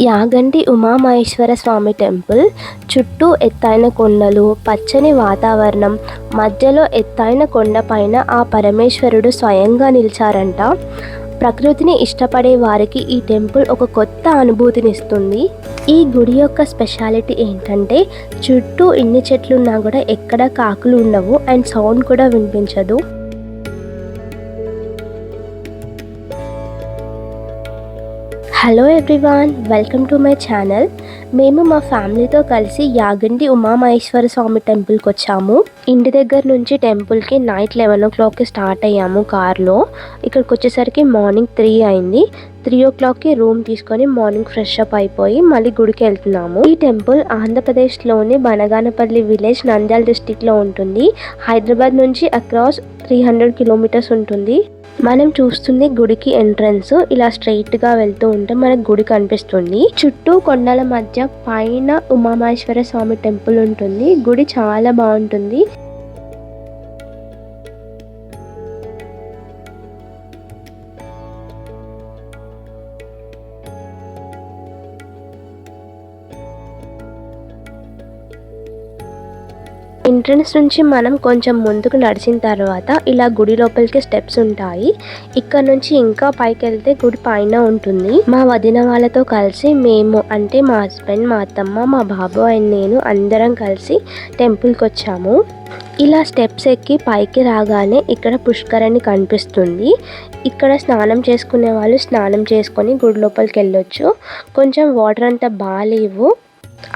యాగంటి ఉమామహేశ్వర స్వామి temple చుట్టూ ఎత్తైన కొండలు పచ్చని వాతావరణం మధ్యలో ఎత్తైన కొండపైన ఆ పరమేశ్వరుడు స్వయంగా నిలిచారంట. ప్రకృతిని ఇష్టపడే వారికి ఈ టెంపుల్ ఒక కొత్త అనుభూతినిస్తుంది. ఈ గుడి యొక్క స్పెషాలిటీ ఏంటంటే చుట్టూ ఇన్ని చెట్లు ఉన్నా కూడా ఎక్కడ కాకులు ఉండవు అండ్ సౌండ్ కూడా వినిపించదు. Hello everyone welcome to my channel మేము మా ఫ్యామిలీతో కలిసి యాగంటి ఉమామహేశ్వర స్వామి టెంపుల్కి వచ్చాము. ఇంటి దగ్గర నుంచి టెంపుల్కి నైట్ లెవెన్ ఓ క్లాక్కి స్టార్ట్ అయ్యాము కార్లో. ఇక్కడికి వచ్చేసరికి మార్నింగ్ త్రీ అయింది. త్రీ ఓ క్లాక్కి రూమ్ తీసుకొని మార్నింగ్ ఫ్రెష్ అప్ అయిపోయి మళ్ళీ గుడికి వెళ్తున్నాము. ఈ టెంపుల్ ఆంధ్రప్రదేశ్లోని బనగానపల్లి విలేజ్ నంద్యాల డిస్టిక్లో ఉంటుంది. హైదరాబాద్ నుంచి అక్రాస్ త్రీ హండ్రెడ్ కిలోమీటర్స్ ఉంటుంది. మనం చూస్తుంది గుడికి ఎంట్రన్స్ ఇలా స్ట్రైట్గా వెళ్తూ ఉంటే మనకు గుడి కనిపిస్తుంది. చుట్టూ కొండల మధ్య పైన ఉమామహేశ్వర స్వామి టెంపుల్ ఉంటుంది. గుడి చాలా బాగుంటుంది. ఎంట్రన్స్ నుంచి మనం కొంచెం ముందుకు నడిచిన తర్వాత ఇలా గుడి లోపలికి స్టెప్స్ ఉంటాయి. ఇక్కడ నుంచి ఇంకా పైకి వెళ్తే గుడి పైన ఉంటుంది. మా వదిన వాళ్ళతో కలిసి మేము అంటే మా హస్బెండ్ మా అత్తమ్మ మా బాబు అండ్ నేను అందరం కలిసి టెంపుల్కి వచ్చాము. ఇలా స్టెప్స్ ఎక్కి పైకి రాగానే ఇక్కడ పుష్కరణి కనిపిస్తుంది. ఇక్కడ స్నానం చేసుకునే వాళ్ళు స్నానం చేసుకొని గుడి లోపలికి వెళ్ళొచ్చు. కొంచెం వాటర్ అంతా బాగాలేవు.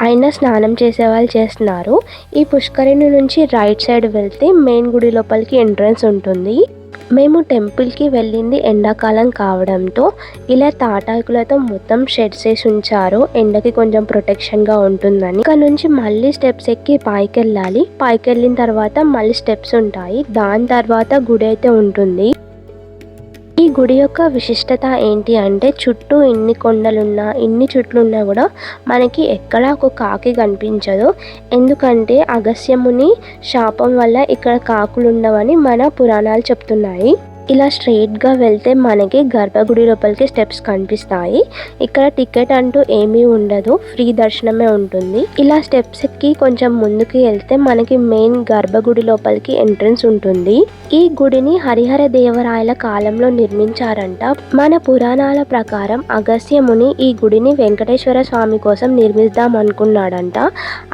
ఆయన స్నానం చేసే వాళ్ళు చేస్తున్నారు. ఈ పుష్కరిణి నుంచి రైట్ సైడ్ వెళ్తే మెయిన్ గుడి లోపలికి ఎంట్రన్స్ ఉంటుంది. మేము టెంపుల్కి వెళ్ళింది ఎండాకాలం కావడంతో ఇలా తాటాకులతో మొత్తం షెడ్స్ వేసి ఉంచారు. ఎండకి కొంచెం ప్రొటెక్షన్గా ఉంటుందని. ఇక్కడ నుంచి మళ్ళీ స్టెప్స్ ఎక్కి పైకి వెళ్ళాలి పైకి వెళ్ళిన తర్వాత మళ్ళీ స్టెప్స్ ఉంటాయి. దాని తర్వాత గుడి అయితే ఉంటుంది. గుడి యొక్క విశిష్టత ఏంటి అంటే చుట్టూ ఇన్ని కొండలున్నా ఇన్ని చుట్లున్నా కూడా మనకి ఎక్కడా ఒక కాకి కనిపించదు. ఎందుకంటే అగస్యముని శాపం వల్ల ఇక్కడ కాకులు ఉండవని మన పురాణాలు చెప్తున్నాయి. ఇలా స్ట్రెయిట్గా వెళ్తే మనకి గర్భగుడి లోపలికి స్టెప్స్ కనిపిస్తాయి. ఇక్కడ టికెట్ అంటూ ఏమీ ఉండదు. ఫ్రీ దర్శనమే ఉంటుంది. ఇలా స్టెప్స్ ఎక్కి కొంచెం ముందుకు వెళ్తే మనకి మెయిన్ గర్భగుడి లోపలికి ఎంట్రన్స్ ఉంటుంది. ఈ గుడిని హరిహర దేవరాయల కాలంలో నిర్మించారంట. మన పురాణాల ప్రకారం అగస్యముని ఈ గుడిని వెంకటేశ్వర స్వామి కోసం నిర్మిద్దాం అనుకున్నాడంట.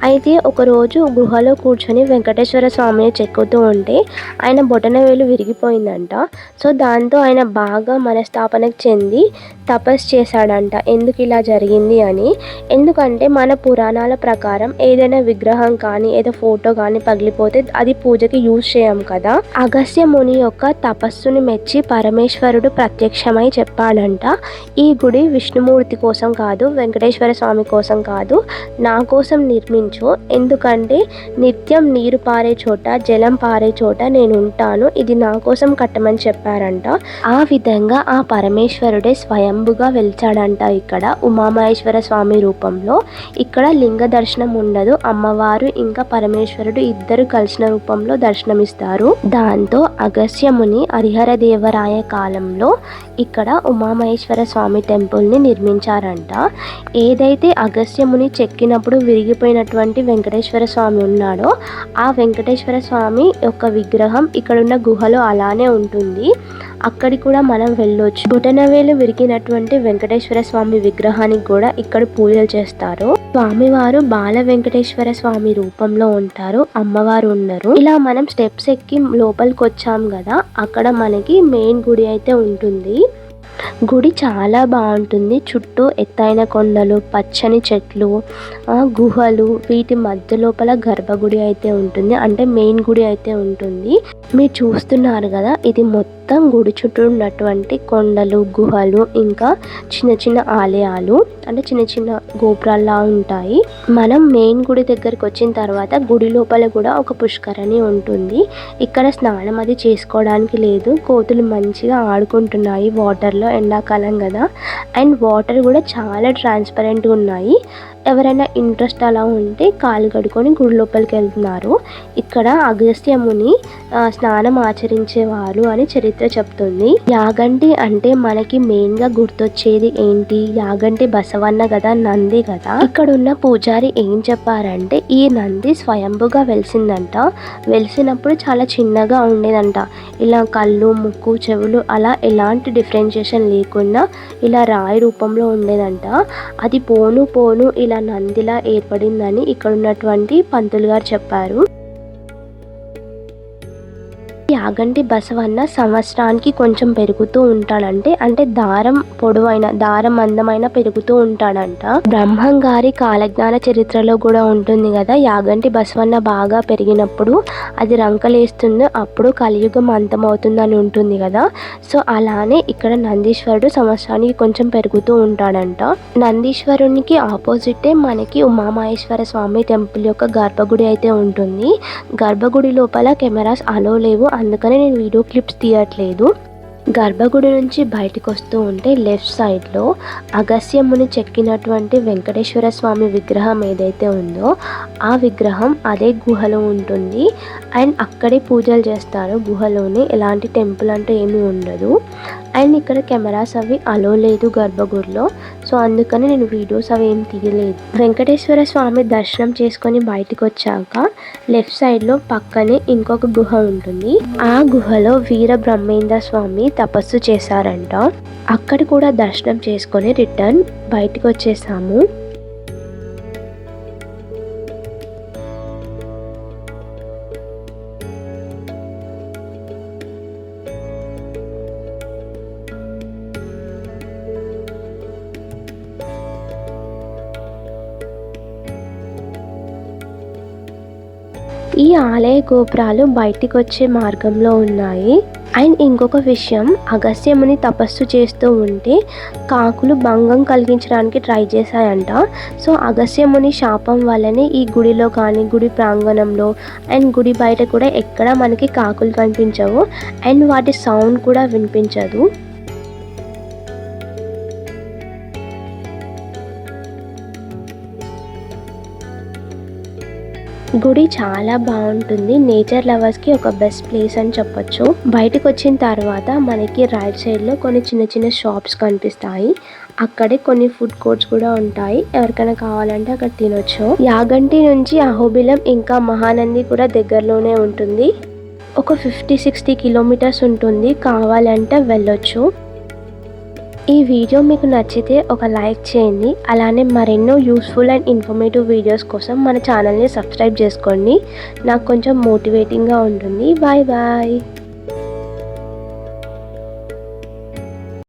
అయితే ఒకరోజు గుహలో కూర్చొని వెంకటేశ్వర స్వామిని చెక్కుతూ ఉంటే ఆయన బొటనవేలు విరిగిపోయిందంట. సో దాంతో ఆయన బాగా మనస్తాపనకు చెంది తపస్సు చేశాడంట. ఎందుకు ఇలా జరిగింది అని. ఎందుకంటే మన పురాణాల ప్రకారం ఏదైనా విగ్రహం కానీ ఏదో ఫోటో కానీ పగిలిపోతే అది పూజకి యూజ్ చేయం కదా. అగస్య ముని యొక్క తపస్సుని మెచ్చి పరమేశ్వరుడు ప్రత్యక్షమై చెప్పాడంట. ఈ గుడి విష్ణుమూర్తి కోసం కాదు వెంకటేశ్వర స్వామి కోసం కాదు నా కోసం నిర్మించు. ఎందుకంటే నిత్యం నీరు పారే చోట జలం పారే చోట నేను ఉంటాను. ఇది నా కోసం కట్టమని చెప్పారంట. ఆ విధంగా ఆ పరమేశ్వరుడే స్వయంభుగా వెలిచాడంట ఇక్కడ ఉమామహేశ్వర స్వామి రూపంలో. ఇక్కడ లింగ దర్శనం ఉండదు. అమ్మవారు ఇంకా పరమేశ్వరుడు ఇద్దరు కలిసిన రూపంలో దర్శనమిస్తారు. దాంతో అగస్యముని హరిహర దేవరాయ కాలంలో ఇక్కడ ఉమామహేశ్వర స్వామి టెంపుల్ని నిర్మించారంట. ఏదైతే అగస్యముని చెక్కినప్పుడు విరిగిపోయినటువంటి వెంకటేశ్వర స్వామి ఉన్నాడో ఆ వెంకటేశ్వర స్వామి యొక్క విగ్రహం ఇక్కడున్న గుహలో అలానే ఉంటుంది. అక్కడికి కూడా మనం వెళ్ళొచ్చు. బుటనవేలు విరిగినటువంటి వెంకటేశ్వర స్వామి విగ్రహానికి కూడా ఇక్కడ పూజలు చేస్తారు. స్వామివారు బాల వెంకటేశ్వర స్వామి రూపంలో ఉంటారు. అమ్మవారు ఉన్నారు ఇలా మనం స్టెప్స్ ఎక్కి లోపలికి వచ్చాం కదా అక్కడ మనకి మెయిన్ గుడి అయితే ఉంటుంది. గుడి చాలా బాగుంటుంది. చుట్టూ ఎత్తైన కొండలు పచ్చని చెట్లు గుహలు వీటి మధ్య లోపల గర్భగుడి అయితే ఉంటుంది. అంటే మెయిన్ గుడి అయితే ఉంటుంది. మీరు చూస్తున్నారు కదా ఇది మొత్తం మొత్తం గుడి చుట్టూ ఉన్నటువంటి కొండలు గుహలు ఇంకా చిన్న చిన్న ఆలయాలు అంటే చిన్న చిన్న గోపురాల్లా ఉంటాయి. మనం మెయిన్ గుడి దగ్గరికి వచ్చిన తర్వాత గుడి లోపల కూడా ఒక పుష్కరణి ఉంటుంది. ఇక్కడ స్నానం అది చేసుకోవడానికి లేదు. కోతులు మంచిగా ఆడుకుంటున్నాయి వాటర్లో ఎండాకాలం కదా. అండ్ వాటర్ కూడా చాలా ట్రాన్స్పరెంట్గా ఉన్నాయి. ఎవరైనా ఇంట్రెస్ట్ అలా ఉంటే కాలు కడుకొని గుడి లోపలికి వెళ్తున్నారు. ఇక్కడ అగస్త్యముని స్నానం ఆచరించేవారు అని చరిత్ర చెప్తుంది. యాగంటి అంటే మనకి మెయిన్గా గుర్తొచ్చేది ఏంటి? యాగంటి బసవన్న కదా నంది కదా ఇక్కడ ఉన్న పూజారి ఏం చెప్పారంటే ఈ నంది స్వయంభుగా వెలిసిందంట. వెలిసినప్పుడు చాలా చిన్నగా ఉండేదంట. ఇలా కళ్ళు ముక్కు చెవులు అలా ఎలాంటి డిఫరెన్షియేషన్ లేకుండా ఇలా రాయి రూపంలో ఉండేదంట. అది పోను పోను ఇలా నందిలా ఏర్పడిందని ఇక్కడ ఉన్నటువంటి పంతులు గారు చెప్పారు. యాగంటి బసవన్న సంవత్సరానికి కొంచెం పెరుగుతూ ఉంటాడంటే అంటే దారం పొడవైన దారం అందమైన పెరుగుతూ ఉంటాడంట. బ్రహ్మం గారి కాలజ్ఞాన చరిత్రలో కూడా ఉంటుంది కదా యాగంటి బసవన్న బాగా పెరిగినప్పుడు అది రంకలేస్తుంది అప్పుడు కలియుగం అంతమవుతుందని ఉంటుంది కదా. సో అలానే ఇక్కడ నందీశ్వరుడు సంవత్సరానికి కొంచెం పెరుగుతూ ఉంటాడంట. నందీశ్వరునికి ఆపోజిటే మనకి ఉమామహేశ్వర స్వామి టెంపుల్ యొక్క గర్భగుడి అయితే ఉంటుంది. గర్భగుడి లోపల కెమెరాస్ అలో లేవు అందుకని నేను వీడియో క్లిప్స్ తీయట్లేదు. గర్భగుడి నుంచి బయటకు వస్తూ ఉంటే లెఫ్ట్ సైడ్లో అగస్యముని చెక్కినటువంటి వెంకటేశ్వర స్వామి విగ్రహం ఏదైతే ఉందో ఆ విగ్రహం అదే గుహలో ఉంటుంది. అండ్ అక్కడే పూజలు చేస్తారు. గుహలోనే ఎలాంటి టెంపుల్ అంటే ఏమీ ఉండదు. అండ్ ఇక్కడ కెమెరాస్ అవి అలో లేదు గర్భగుడిలో. సో అందుకని నేను వీడియోస్ అవి ఏం తీయలేదు. వెంకటేశ్వర స్వామి దర్శనం చేసుకొని బయటకు వచ్చాక లెఫ్ట్ సైడ్లో పక్కనే ఇంకొక గుహ ఉంటుంది. ఆ గుహలో వీర బ్రహ్మేంద్ర స్వామి తపస్సు చేశారంట. అక్కడ కూడా దర్శనం చేసుకొని రిటర్న్ బయటకు వచ్చేసాము ఈ ఆలయ గోపురాలు బయటికి వచ్చే మార్గంలో ఉన్నాయి. అండ్ ఇంకొక విషయం అగస్త్యముని తపస్సు చేస్తూ ఉంటే కాకులు భంగం కలిగించడానికి ట్రై చేశాయంట. సో అగస్త్యముని శాపం వల్లనే ఈ గుడిలో కానీ గుడి ప్రాంగణంలో అండ్ గుడి బయట కూడా ఎక్కడ మనకి కాకులు కనిపించవు. అండ్ వాటి సౌండ్ కూడా వినిపించదు. గుడి చాలా బాగుంటుంది. నేచర్ లవర్స్కి ఒక బెస్ట్ ప్లేస్ అని చెప్పొచ్చు. బయటకు వచ్చిన తర్వాత మనకి రైట్ సైడ్లో కొన్ని చిన్న చిన్న షాప్స్ కనిపిస్తాయి. అక్కడే కొన్ని ఫుడ్ కోర్ట్స్ కూడా ఉంటాయి. ఎవరికైనా కావాలంటే అక్కడ తినొచ్చు. యాగంటి నుంచి అహోబిలం ఇంకా మహానంది కూడా దగ్గరలోనే ఉంటుంది. ఒక ఫిఫ్టీ సిక్స్టీ కిలోమీటర్స్ ఉంటుంది. కావాలంటే వెళ్ళొచ్చు. ఈ వీడియో మీకు నచ్చితే ఒక లైక్ చేయండి. అలానే మరెన్నో యూస్ఫుల్ అండ్ ఇన్ఫర్మేటివ్ వీడియోస్ కోసం మన ఛానల్ని సబ్స్క్రైబ్ చేసుకోండి. నాకు కొంచెం మోటివేటింగ్గా ఉంటుంది. Bye bye